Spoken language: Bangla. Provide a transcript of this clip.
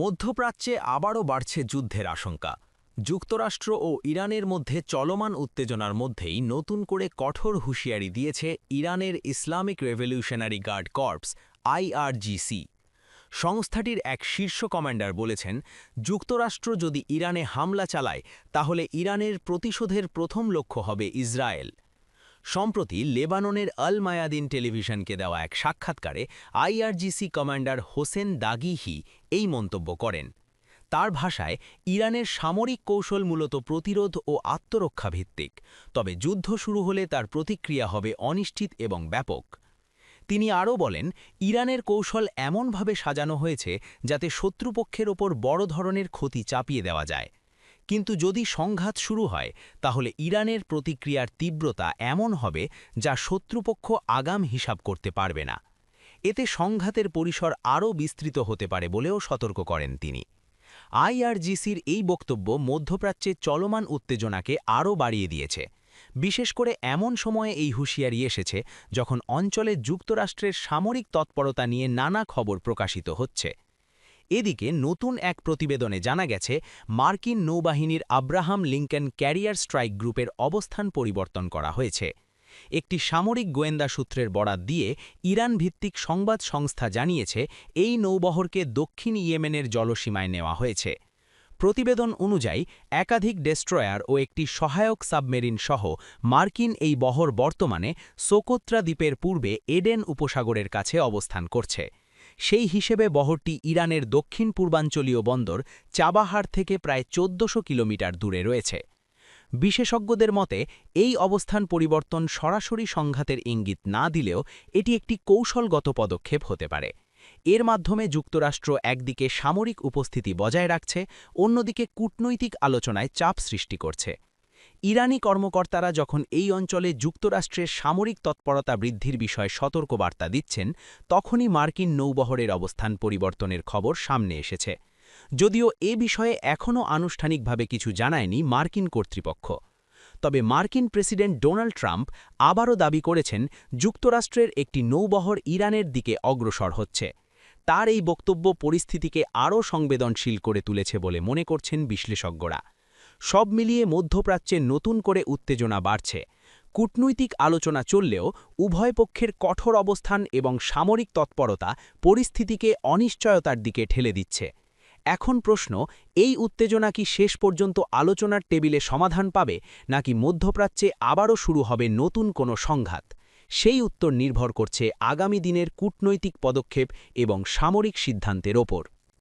মধ্যপ্রাচ্যে আবারও বাড়ছে যুদ্ধের আশঙ্কা। যুক্তরাষ্ট্র ও ইরানের মধ্যে চলমান উত্তেজনার মধ্যেই নতুন করে কঠোর হুঁশিয়ারি দিয়েছে ইরানের Islamic revolutionary guard corps IRGC সংস্থাটির এক শীর্ষ কমান্ডার বলেছেন, যুক্তরাষ্ট্র যদি ইরানে হামলা চালায়, তাহলে ইরানের প্রতিশোধের প্রথম লক্ষ্য হবে ইসরায়েল। সম্প্রতি লেবাননের আল মায়াদিন টেলিভিশনকে দেওয়া এক সাক্ষাৎকারে আইআরজিসি কমান্ডার হোসেন দাগিহি এই মন্তব্য করেন। তার ভাষায়, ইরানের সামরিক কৌশল মূলত প্রতিরোধ ও আত্মরক্ষা ভিত্তিক, তবে যুদ্ধ শুরু হলে তার প্রতিক্রিয়া হবে অনিশ্চিত এবং ব্যাপক। তিনি আরও বলেন, ইরানের কৌশল এমনভাবে সাজানো হয়েছে যাতে শত্রুপক্ষের ওপর বড় ধরনের ক্ষতি চাপিয়ে দেওয়া যায়। কিন্তু যদি সংঘাত শুরু হয়, তাহলে ইরানের প্রতিক্রিয়ার তীব্রতা এমন হবে যা শত্রুপক্ষ আগাম হিসাব করতে পারবে না। এতে সংঘাতের পরিসর আরও বিস্তৃত হতে পারে বলেও সতর্ক করেন তিনি। আইআরজিসির এই বক্তব্য মধ্যপ্রাচ্যে চলমান উত্তেজনাকে আরও বাড়িয়ে দিয়েছে। বিশেষ করে এমন সময়ে এই হুঁশিয়ারি এসেছে যখন অঞ্চলে যুক্তরাষ্ট্রের সামরিক তৎপরতা নিয়ে নানা খবর প্রকাশিত হচ্ছে। এদিকে নতুন এক প্রতিবেদনে জানা গেছে, মার্কিন নৌবাহিনীর আব্রাহাম লিঙ্কন ক্যারিয়ার স্ট্রাইক গ্রুপের অবস্থান পরিবর্তন করা হয়েছে। একটি সামরিক গোয়েন্দা সূত্রের বরাত দিয়ে ইরান ভিত্তিক সংবাদ সংস্থা জানিয়েছে, এই নৌবহরকে দক্ষিণ ইয়েমেনের জলসীমায় নেওয়া হয়েছে। প্রতিবেদন অনুযায়ী, একাধিক ডেস্ট্রয়ার ও একটি সহায়ক সাবমেরিন সহ মার্কিন এই বহর বর্তমানে সোকোত্রা দ্বীপের পূর্বে এডেন উপসাগরের কাছে অবস্থান করছে। সেই হিসেবে বহরটি ইরানের দক্ষিণ পূর্বাঞ্চলীয় বন্দর চাবাহার থেকে প্রায় চোদ্দশো কিলোমিটার দূরে রয়েছে। বিশেষজ্ঞদের মতে, এই অবস্থান পরিবর্তন সরাসরি সংঘাতের ইঙ্গিত না দিলেও এটি একটি কৌশলগত পদক্ষেপ হতে পারে। এর মাধ্যমে যুক্তরাষ্ট্র একদিকে সামরিক উপস্থিতি বজায় রাখছে, অন্যদিকে কূটনৈতিক আলোচনায় চাপ সৃষ্টি করছে। ইরানি কর্মকর্তারা যখন এই অঞ্চলে যুক্তরাষ্ট্রের সামরিক তৎপরতা বৃদ্ধির বিষয়ে সতর্কবার্তা দিচ্ছেন, তখনই মার্কিন নৌবহরের অবস্থান পরিবর্তনের খবর সামনে এসেছে। যদিও এ বিষয়ে এখনও আনুষ্ঠানিকভাবে কিছু জানায়নি মার্কিন কর্তৃপক্ষ। তবে মার্কিন প্রেসিডেন্ট ডোনাল্ড ট্রাম্প আবারও দাবি করেছেন, যুক্তরাষ্ট্রের একটি নৌবহর ইরানের দিকে অগ্রসর হচ্ছে। তার এই বক্তব্য পরিস্থিতিকে আরও সংবেদনশীল করে তুলেছে বলে মনে করছেন বিশ্লেষজ্ঞরা। সব মিলিয়ে মধ্যপ্রাচ্যে নতুন করে উত্তেজনা বাড়ছে। কূটনৈতিক আলোচনা চললেও উভয় পক্ষের কঠোর অবস্থান এবং সামরিক তৎপরতা পরিস্থিতিকে অনিশ্চয়তার দিকে ঠেলে দিচ্ছে। এখন প্রশ্ন, এই উত্তেজনা কি শেষ পর্যন্ত আলোচনার টেবিলে সমাধান পাবে, নাকি মধ্যপ্রাচ্যে আবারও শুরু হবে নতুন কোনো সংঘাত? সেই উত্তর নির্ভর করছে আগামী দিনের কূটনৈতিক পদক্ষেপ এবং সামরিক সিদ্ধান্তের ওপর।